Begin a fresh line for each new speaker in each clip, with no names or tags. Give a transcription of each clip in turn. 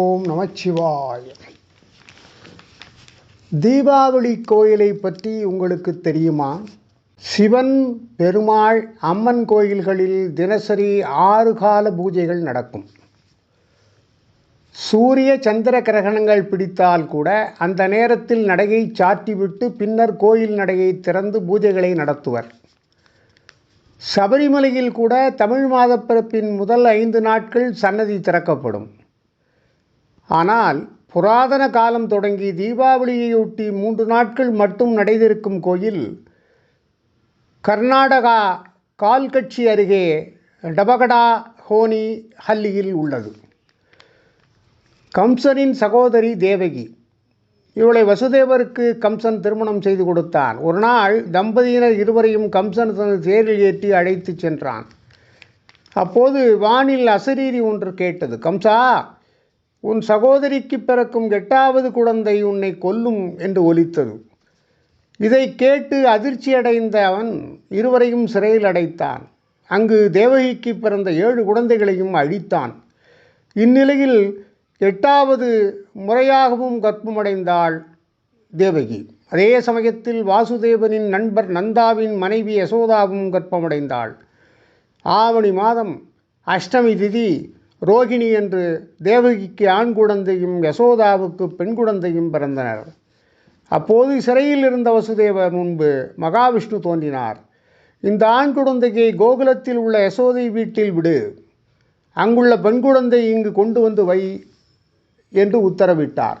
ஓம் நமச்சிவாய. தீபாவளி கோயிலை பற்றி உங்களுக்கு தெரியுமா? சிவன் பெருமாள் அம்மன் கோயில்களில் தினசரி ஆறு கால பூஜைகள் நடக்கும். சூரிய சந்திர கிரகணங்கள் பிடித்தால் கூட அந்த நேரத்தில் நடையை சாட்டிவிட்டு பின்னர் கோயில் நடையை திறந்து பூஜைகளை நடத்துவர். சபரிமலையில் கூட தமிழ் மாதப்பிறப்பின் முதல் ஐந்து நாட்கள் சன்னதி திறக்கப்படும். ஆனால் புராதன காலம் தொடங்கி தீபாவளியையொட்டி மூன்று நாட்கள் மட்டும் நடைதிருக்கும் கோயில் கர்நாடகா கால்கட்சி அருகே டபகடா ஹோனி ஹல்லியில் உள்ளது. கம்சனின் சகோதரி தேவகி இவளை வசுதேவருக்கு கம்சன் திருமணம் செய்து கொடுத்தான். ஒரு நாள் தம்பதியினர் இருவரையும் கம்சன் தனது தேரில் ஏற்றி அழைத்துச் சென்றான். அப்போது வானில் அசரீரி ஒன்று கேட்டது. கம்சா உன் சகோதரிக்கு பிறக்கும் எட்டாவது குழந்தை உன்னை கொல்லும் என்று ஒலித்தது. இதை கேட்டு அதிர்ச்சியடைந்த அவன் இருவரையும் சிறையில் அடைத்தான். அங்கு தேவகிக்கு பிறந்த ஏழு குழந்தைகளையும் அழித்தான். இந்நிலையில் எட்டாவது முறையாகவும் கர்ப்பமடைந்தாள் தேவகி. அதே சமயத்தில் வாசுதேவனின் நண்பர் நந்தாவின் மனைவி யசோதாவும் கர்ப்பமடைந்தாள். ஆவணி மாதம் அஷ்டமி திதி ரோகிணி என்று தேவகிக்கு ஆண் குழந்தையும் யசோதாவுக்கு பெண் குழந்தையும் பிறந்தனர். அப்போது சிறையில் இருந்த வசுதேவர் முன்பு மகாவிஷ்ணு தோன்றினார். இந்த ஆண் குழந்தையை கோகுலத்தில் உள்ள யசோதை வீட்டில் விடு. அங்குள்ள பெண் குழந்தை இங்கு கொண்டு வந்து வை என்று உத்தரவிட்டார்.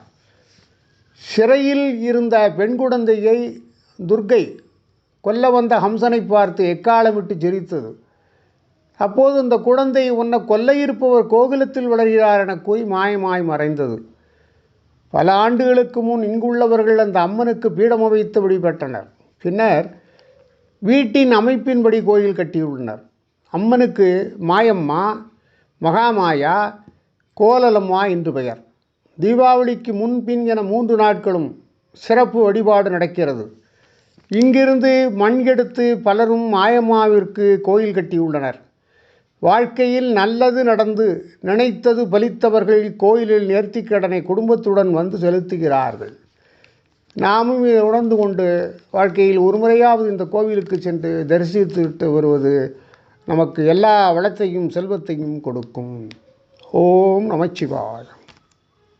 சிறையில் இருந்த பெண் குழந்தையை துர்க்கை கொல்ல வந்த ஹம்சனை பார்த்து எக்காலமிட்டு ஜெரித்தது? அப்போது இந்த குழந்தை உன்னை கொல்ல இருப்பவர் கோகுலத்தில் வளர்கிறார் என கூறி மாயமாய் மறைந்தது. பல ஆண்டுகளுக்கு முன் இங்குள்ளவர்கள் அந்த அம்மனுக்கு பீடம் அமைத்து வழிபட்டனர். பின்னர் வீட்டின் அமைப்பின்படி கோயில் கட்டியுள்ளனர். அம்மனுக்கு மாயம்மா மகாமாயா கோலலம்மா என்று பெயர். தீபாவளிக்கு முன்பின் என மூன்று நாட்களும் சிறப்பு வழிபாடு நடக்கிறது. இங்கிருந்து மண் எடுத்து பலரும் மாயம்மாவிற்கு கோயில் கட்டியுள்ளனர். வாழ்க்கையில் நல்லது நடந்து நினைத்தது பலித்தவர்கள் கோயிலில் நேர்த்திக்கடனை குடும்பத்துடன் வந்து செலுத்துகிறார்கள். நாமும் இதை உணர்ந்து கொண்டு வாழ்க்கையில் ஒரு முறையாவது இந்த கோவிலுக்கு சென்று தரிசித்துவிட்டு வருவது நமக்கு எல்லா வளத்தையும் செல்வத்தையும் கொடுக்கும். ஓம் நமச்சிவாயம்.